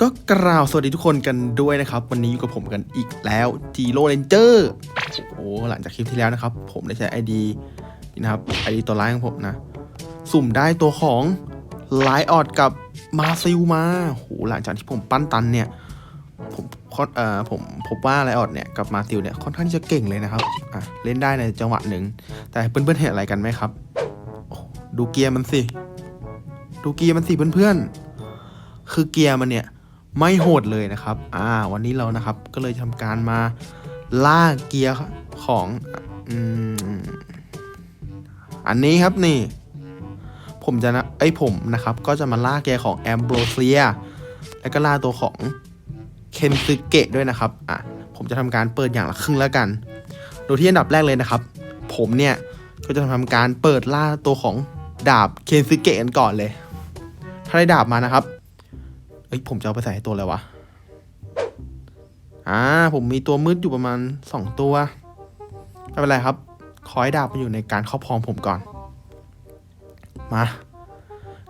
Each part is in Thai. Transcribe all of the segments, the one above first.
ก็กล่าวสวัสดีทุกคนกันด้วยนะครับ วันนี้อยู่กับผมกันอีกแล้วจีโร่เ n นเจอร์โอ้โหหลังจากคลิปที่แล้วนะครับ ผมได้ใช้ ID นี่นะครับ ID ตัวร้ายของผมนะ สุ่มได้ตัวของไลออดกับมาซิลมาโอ้โหหลังจากที่ผมปั้นตันเนี่ย ผมเอ่อผมพบว่าไลออดเนี่ยกับมาซิลเนี่ยค่อนข้างที่จะเก่งเลยนะครับอะเล่นได้ในจังหวะหนึ่งแต่เพื่อนๆเห็นอะไรกันไหมครับดูเกียร์มันสิ ดูเกียร์มันสิเพื่อนๆคือเกียร์มันเนี่ย ไม่โหดเลยนะครับ อ่า วันนี้เรานะครับก็เลยทำการมาล่าเกียร์ของอืมอันนี้ครับนี่ ผมจะนะไอยผมนะครับ ก็จะมาล่าเกียร์ของแอมโบรเซียแล้วก็ล่าตัวของเคนซึเกะด้วยนะครับ อะ ผมจะทำการเปิดอย่างละครึ่งแล้วกัน โดยที่อันดับแรกเลยนะครับ ผมเนี่ยก็จะทำการเปิดล่าตัวของดาบเคนซึเกะกันก่อนเลย ถ้าได้ดาบมานะครับ เอ้ยผมจะเอาไปใส่ให้ตัวอะไรวะ อ่า ผมมีตัวมืดอยู่ประมาณสองตัวไม่เป็นไรครับ ขอให้ดาบมันอยู่ในการครอบครองผมก่อน มา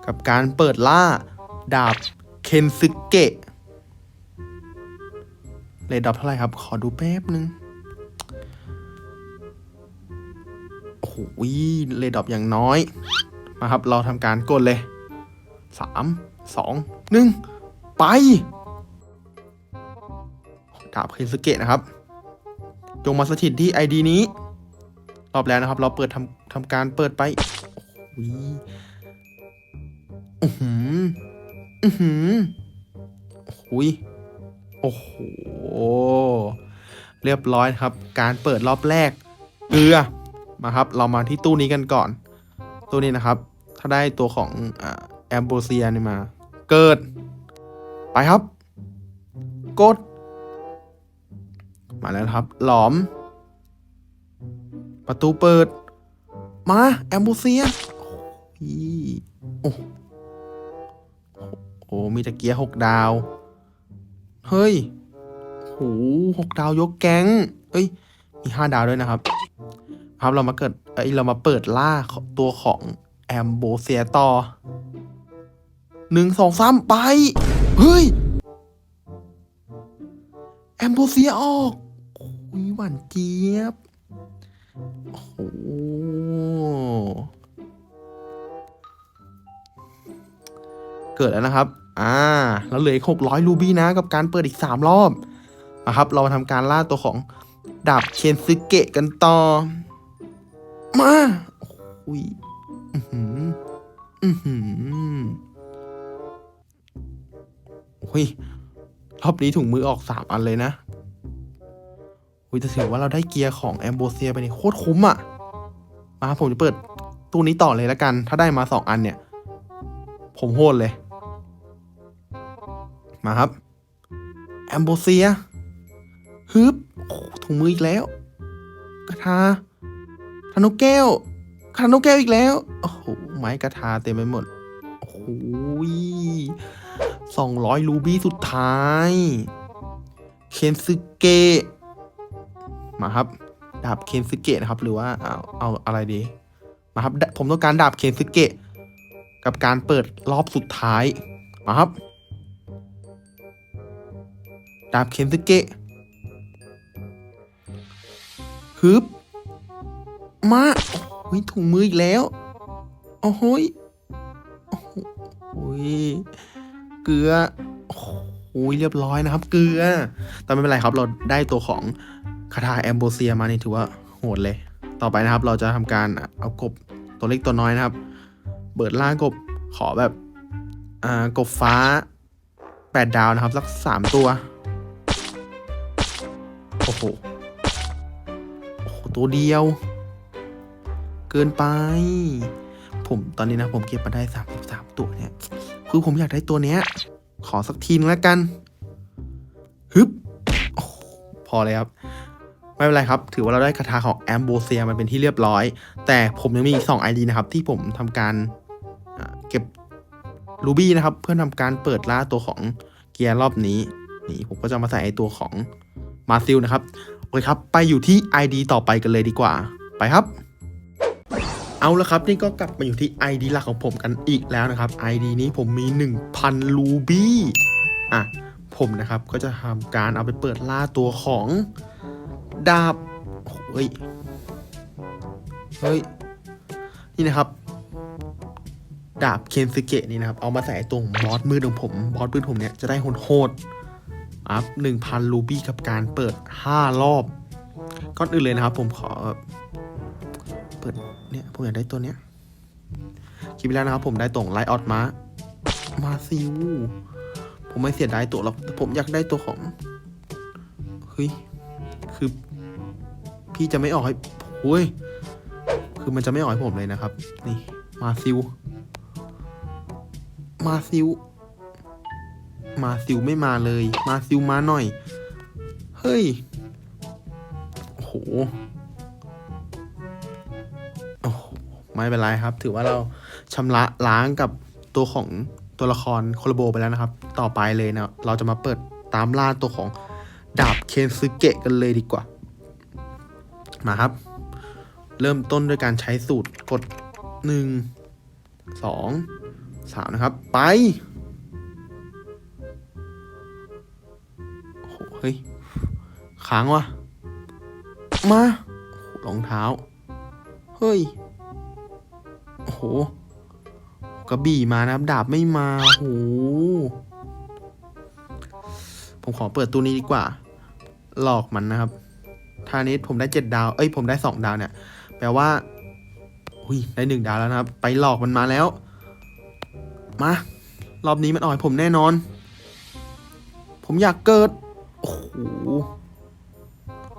กับการเปิดล่า ดาบเคนซึเกะเลดดอปเท่าไหร่ครับ ขอดูแป๊บนึง โอ้โหเลดดอปอย่างน้อย มาครับ เราทำการกดเลยสามสองหนึ่ง ไปดาบเคนสเกะนะครับจงมาสถิตที่ไอดีนี้ รอบแล้วนะครับ เราเปิดทำทำการเปิดไปโอ้โหอือหืออือหือโอ้ยโอ้โห เรียบร้อยนะครับ การเปิดรอบแรก เกลือ มาครับ เรามาที่ตู้นี้กันก่อน ตู้นี้นะครับ ถ้าได้ตัวของแอมโบเซียนี่มา เกิด ครับ กด มาแล้วครับ หลอม ประตูเปิด มา แอมโบเซียโอ้โหโอ้มีตะเกียหกดาว เฮ้ยโหหกดาวยกแก๊งเอ้ย มีห้าดาวด้วยนะครับ ครับเรามาเกิดเอ้ยเรามาเปิดล่าตัวของแอมโบเซียต่อหนึ่งสองสามไป เฮ้ย แอมโบเซียออกโอ้ยหวานเจี๊ยบ โอ้โหเกิดแล้วนะครับ อ่า แล้วเหลืออีกหกร้อยรูบี้นะ กับการเปิดอีกสามรอบนะครับ เรามาทำการล่าตัวของดาบเคนซึเกะกันต่อ มาโอ้ย อือหือ อือหือ เฮ้ยรอบนี้ถุงมือออกสามอันเลยนะอุ้ยจะถือว่าเราได้เกียร์ของแอมโบเซียไปนี่โคตรคุ้มอะ่ะ มาผมจะเปิดตู้นี้ต่อเลยละกัน ถ้าได้มาสองอันเนี่ย ผมโหดเลย มาครับแอมโบเซียฮึบถุงมืออีกแล้วกระทาธนุแก้วธนุแก้วอีกแล้ว โอ้โหไม้กระทาเต็มไปหมด โอ้ย 200 รูบี้สุดท้าย เคนซึเกะ มาครับ ดาบเคนซึเกะนะครับ หรือว่าเอาเอาอะไรดี มาครับ ผมต้องการดาบเคนซึเกะ กับการเปิดรอบสุดท้าย มาครับ ดาบเคนซึเกะฮึบ มาเฮ้ยถุงมืออีกแล้ว โอ้โหโอ้โห เกลือโอ้โหเรียบร้อยนะครับ เกลือ แต่ไม่เป็นไรครับ เราได้ตัวของคาถาแอมโบเซียมานี่ถือว่าโหดเลย ต่อไปนะครับ เราจะทำการเอากบตัวเล็กตัวน้อยนะครับเปิดล่ากบขอแบบอ่ากบฟ้าแปดดาวนะครับ สักสามตัว โอ้โห โอ้โห ตัวเดียว เกินไป ผมตอนนี้นะผมเก็บมาได้สามสามตัวเนี่ย คือผมอยากได้ตัวเนี้ย ขอสักทีนึงแล้วกัน ฮึบอพอเลยครับ ไม่เป็นไรครับ ถือว่าเราได้คาถาของแอมโบเซียมันเป็นที่เรียบร้อย แต่ผมยังมีอีกสองไอดีนะครับ ที่ผมทำการเก็บรูบี้นะครับ เพื่อทำการเปิดล่าตัวของเกียร์รอบนี้ นี่ผมก็จะมาใส่ไอตัวของมาซิลนะครับ โอเคครับ ไปอยู่ที่ ID ต่อไปกันเลยดีกว่า ไปครับ เอาละครับนี่ก็กลับมาอยู่ที่ ID หลักของผมกันอีกแล้วนะครับ ID นี้ผมมี 1,000 รูบี้อะผมนะครับก็จะทำการเอาไปเปิดล่าตัวของดาบเฮ้ยเฮ้ยนี่นะครับ ดาบเคนซึเกะนี่นะครับ เอามาใส่ตรงบอสมืดของผมบอสมืดผมเนี่ยจะได้โหดๆอัพหนึ่งพันรูบี้กับการเปิดห้ารอบ ก่อนอื่นเลยนะครับ ผมขอ เปิดเนี่ยผมอยากได้ตัวเนี้ยคลิปที่แล้วนะครับผมได้ตรงไลออดมา มาซิว ผมไม่เสียดายตัวหรอกแต่ผมอยากได้ตัวของ เฮ้ย คือ พี่จะไม่ออกให้โอ้ย คือมันจะไม่ออกให้ผมเลยนะครับ นี่ มาซิว มาซิว มาซิวไม่มาเลย มาซิวมาหน่อย เฮ้ย โอ้โห ไม่เป็นไรครับ ถือว่าเราชำระล้างกับตัวของตัวละครโคโลโบไปแล้วนะครับ ต่อไปเลยนะเราจะมาเปิดตามล่าตัวของดาบเคนซึเกะกันเลยดีกว่า มาครับ เริ่มต้นด้วยการใช้สูตรกดหนึ่งสองสามนะครับ ไปโอ้โหเฮ้ยค้างวะมา รองเท้า เฮ้ย โอ้โหกระบี่มานะครับ ดาบไม่มาโอ้โหผมขอเปิดตัวนี้ดีกว่า หลอกมันนะครับทานี้ผมได้เจ็ดดาว เอ้ย ผมได้สองดาวเนี่ย แปลว่า อุ้ย ได้หนึ่งดาวแล้วนะครับ ไปหลอกมันมาแล้ว มา รอบนี้มันอ่อยผมแน่นอน ผมอยากเกิด โอ้โห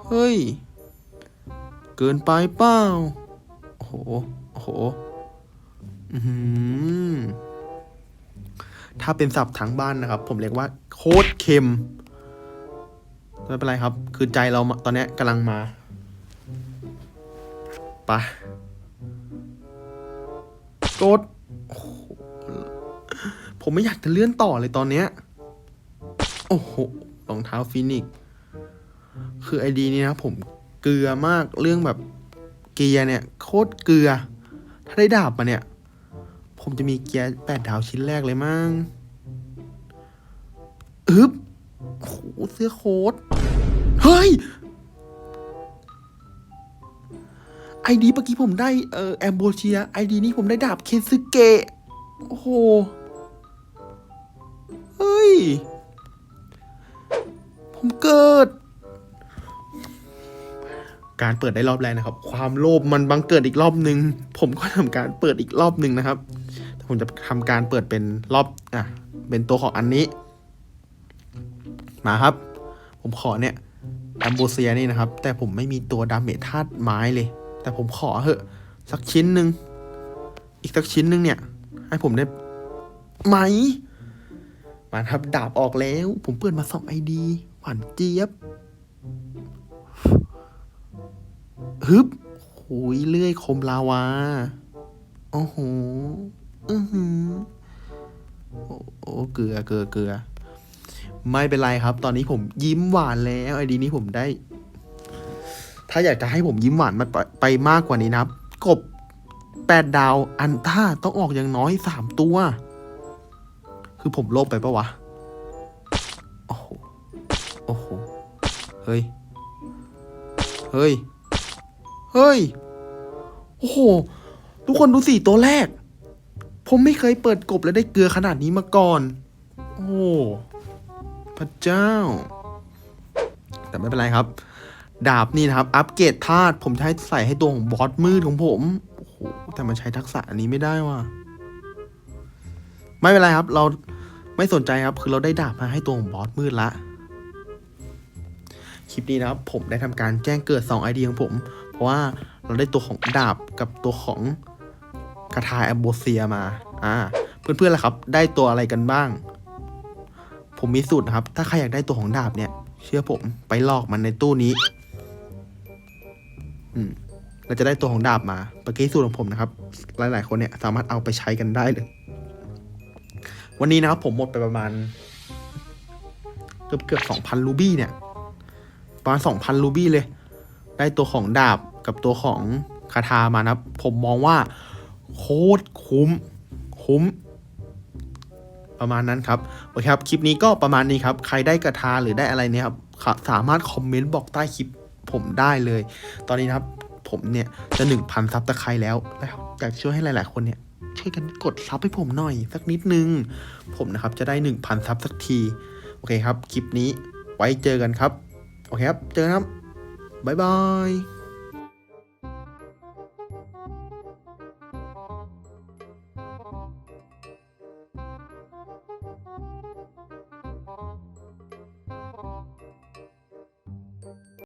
เฮ้ย เกินไปเปล่า โอ้โห โอ้โห ถ้าเป็นศัพท์ทางบ้านนะครับ ผมเรียกว่าโคตรเค็มไม่เป็นไรครับ คือใจเราตอนนี้กำลังมาปะกดโอ้โหผมไม่อยากจะเลื่อนต่อเลยตอนเนี้ย โอ้โหรองเท้าฟินิก คือไอดีนี้นะผมเกลือมากเรื่องแบบเกียร์เนี่ย โคตรเกลือ ถ้าได้ดาบมาเนี่ย ผมจะมีเกียร์แปดดาวชิ้นแรกเลยมั้งอึ๊บโอ้โหเสื้อโค้ทเฮ้ย ไอดีเมื่อกี้ผมได้เอ่อแอมโบเชียไอดีนี้ผมได้ดาบเคนซึเกะ โอ้โห เฮ้ย ผมเกิด การเปิดได้รอบแรกนะครับ ความโลภมันบังเกิดอีกรอบหนึ่ง ผมก็ทำการเปิดอีกรอบหนึ่งนะครับ ผมจะทำการเปิดเป็นรอบอะเป็นตัวของอันนี้ มาครับ ผมขอเนี่ยแอมโบเซียนี่นะครับ แต่ผมไม่มีตัวดาเมจธาตุไม้เลย แต่ผมขอเหอะ สักชิ้นหนึ่งอีกสักชิ้นหนึ่งเนี่ย ให้ผมได้ไหม มาครับดาบออกแล้ว ผมเปิดมาสองไอดีหวานเจี๊ยบฮึบหุยเลื่อยคมลาวา โอ้โห อือหือโอ้โอ้เกลือเกลือเกลือ ไม่เป็นไรครับ ตอนนี้ผมยิ้มหวานแล้วไอดีนี้ผมได้ ถ้าอยากจะให้ผมยิ้มหวานมันไปไปมากกว่านี้นะครับ กบแปดดาวอันท่าต้องออกอย่างน้อยสามตัว คือผมโลภไปปะวะ โอ้โห โอ้โห เฮ้ย เฮ้ย เฮ้ย โอ้โห ทุกคนดูสี่ตัวแรก ผมไม่เคยเปิดกบแล้วได้เกลือขนาดนี้มาก่อน โอ้ พระเจ้า แต่ไม่เป็นไรครับ ดาบนี่นะครับ อัปเกรดธาตุผมจะให้ใส่ให้ตัวของบอสมืดของผม โอ้โห แต่มันใช้ทักษะอันนี้ไม่ได้ว่ะ ไม่เป็นไรครับ เราไม่สนใจครับ คือเราได้ดาบมาให้ตัวของบอสมืดละคลิปนี้นะครับ ผมได้ทำการแจ้งเกิด2ไอเดียของผม เพราะว่าเราได้ตัวของดาบกับตัวของ กระทาแอมโบเซียมาอ่าเพื่อนๆล่ะครับ ได้ตัวอะไรกันบ้าง ผมมีสูตรนะครับ ถ้าใครอยากได้ตัวของดาบเนี่ย เชื่อผมไปลอกมันในตู้นี้ อืมเราจะได้ตัวของดาบมาเมื่อกี้สูตรของผมนะครับ หลายๆ คนเนี่ยสามารถเอาไปใช้กันได้เลย วันนี้นะครับผมหมดไปประมาณเกือบเกือบสองพันรูบี้เนี่ยประมาณสองพันรูบี้เลย ได้ตัวของดาบกับตัวของคาทามานะครับผมมองว่า โคตรคุ้ม คุ้ม ประมาณนั้นครับ โอเคครับ คลิปนี้ก็ประมาณนี้ครับ ใครได้กระทาหรือได้อะไรเนี่ยครับ สามารถคอมเมนต์บอกใต้คลิปผมได้เลย ตอนนี้นะครับ ผมเนี่ยจะหนึ่งพันซับตะไคร้แล้วแล้วอยากช่วยให้หลาย ๆ คนเนี่ยช่วยกันกดซับให้ผมหน่อย สักนิดนึง ผมนะครับจะได้หนึ่งพันซับสักที โอเคครับ คลิปนี้ไว้เจอกันครับ โอเคครับ เจอกันครับ บ๊ายบาย